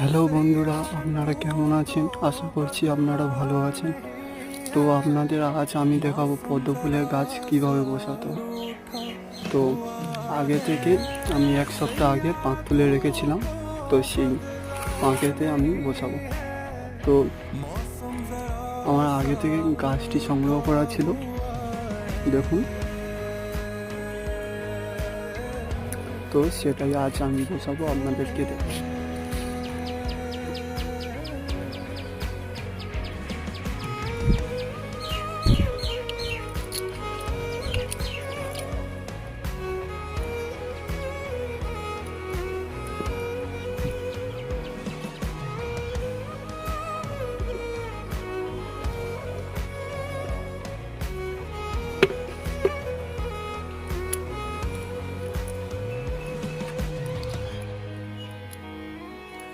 Hello বন্ধুরা, আপনারা কেমন আছেন? আশা করছি আপনারা ভালো আছেন। তো আপনাদের আজ আমি দেখাবো পদ্ম ফুলের গাছ কীভাবে বসাতো তো আগে থেকে আমি এক সপ্তাহ আগে পাঁক তুলে রেখেছিলাম, তো সেই পাঁকেতে আমি বসাবো। তো আমার আগে থেকে গাছটি সংগ্রহ করা ছিল। দেখুন। তো সেটাই আজ আমি বসাবো, আপনাদেরকে দেখাবো।